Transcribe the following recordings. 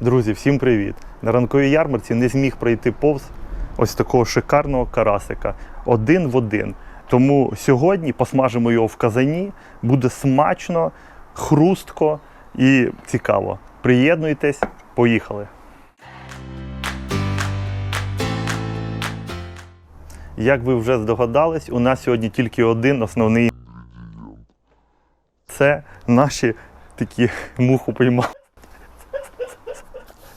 Друзі, всім привіт! На ранковій ярмарці не зміг пройти повз ось такого шикарного карасика. Один в один. Тому сьогодні посмажимо його в казані. Буде смачно, хрустко і цікаво. Приєднуйтесь, поїхали! Як ви вже здогадались, у нас сьогодні тільки один основний. Це наші такі муху поймали.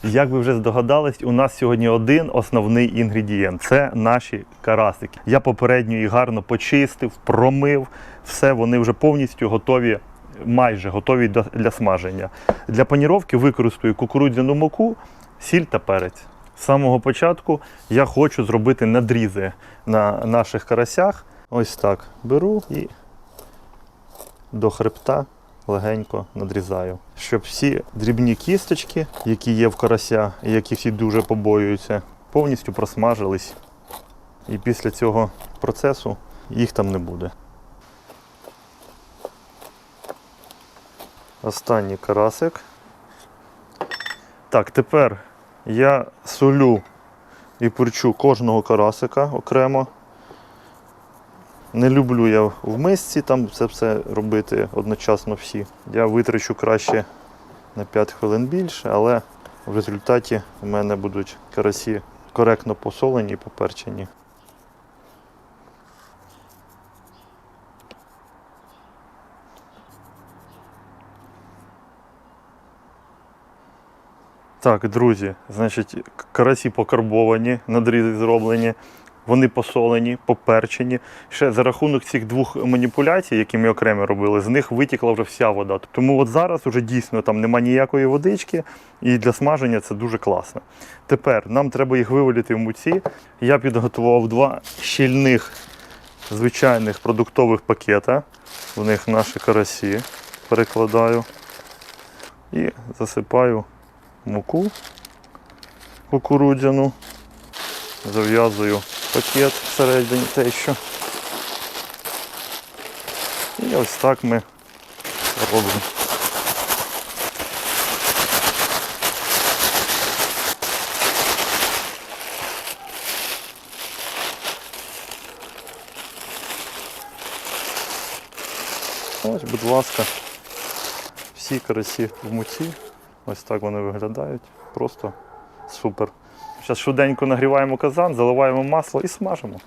Як ви вже здогадались, у нас сьогодні один основний інгредієнт це наші карасики. Я попередньо їх гарно почистив, промив. Все, вони вже повністю готові, майже готові для смаження. Для паніровки використаю кукурудзяну муку, сіль та перець. З самого початку я хочу зробити надрізи на наших карасях. Ось так беру і до хребта легенько надрізаю, щоб всі дрібні кісточки, які є в карася, і які всі дуже побоюються, повністю просмажились. І після цього процесу їх там не буде. Останній карасик. Так, тепер я солю і пурчу кожного карасика окремо. Не люблю я в мисці там це все робити одночасно всі. Я витрачу краще на 5 хвилин більше, але в результаті у мене будуть карасі коректно посолені і поперчені. Так, друзі, значить, карасі покарбовані, надрізи зроблені, вони посолені, поперчені. Ще за рахунок цих двох маніпуляцій, які ми окремо робили, з них витікла вже вся вода. Тому от зараз вже дійсно там немає ніякої водички, і для смаження це дуже класно. Тепер нам треба їх вивалити в муці. Я підготував два щільних звичайних продуктових пакета. В них наші карасі перекладаю і засипаю муку кукурудзяну, зав'язую пакет всередині те, що. І ось так ми робимо. Ось, будь ласка, всі карасі в муці. Ось так вони виглядають. Просто супер. Зараз швиденько нагріваємо казан, заливаємо масло і смажимо.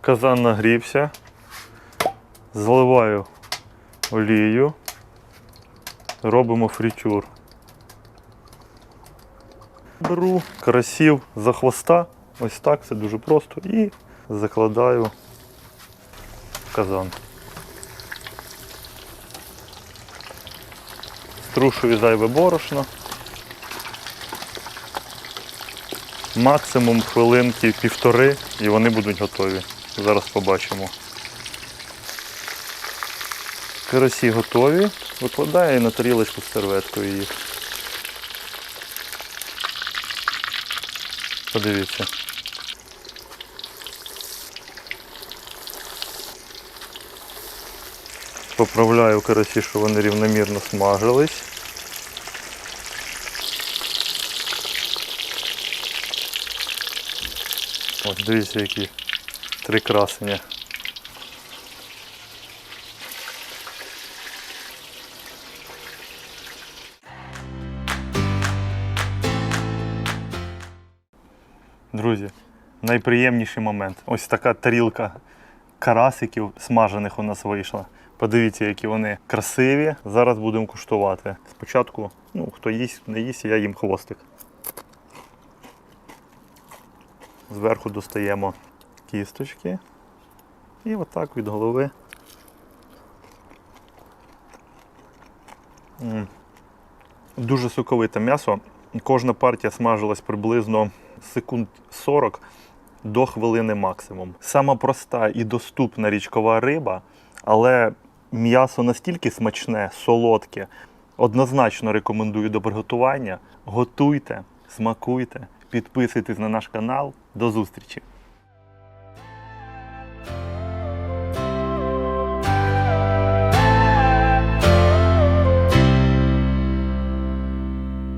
Казан нагрівся. Заливаю олією. Робимо фритюр. Беру карасів за хвоста, ось так, це дуже просто, і закладаю казан. Струшую зайве борошно. Максимум хвилинки півтори і вони будуть готові. Зараз побачимо. Карасі готові. Викладаю на тарілочку з серветкою їх. Подивіться. Поправляю карасі, щоб вони рівномірно смажились. От дивіться, які три красення. Друзі, найприємніший момент. Ось така тарілка карасиків смажених у нас вийшла. Подивіться, які вони красиві. Зараз будемо куштувати. Спочатку, ну, хто їсть, не їсть, я їм хвостик. Зверху достаємо кісточки. І отак від голови. Дуже соковите м'ясо. Кожна партія смажилась приблизно секунд 40 до хвилини максимум. Сама проста і доступна річкова риба, але м'ясо настільки смачне, солодке. Однозначно рекомендую до приготування. Готуйте, смакуйте, підписуйтесь на наш канал. До зустрічі!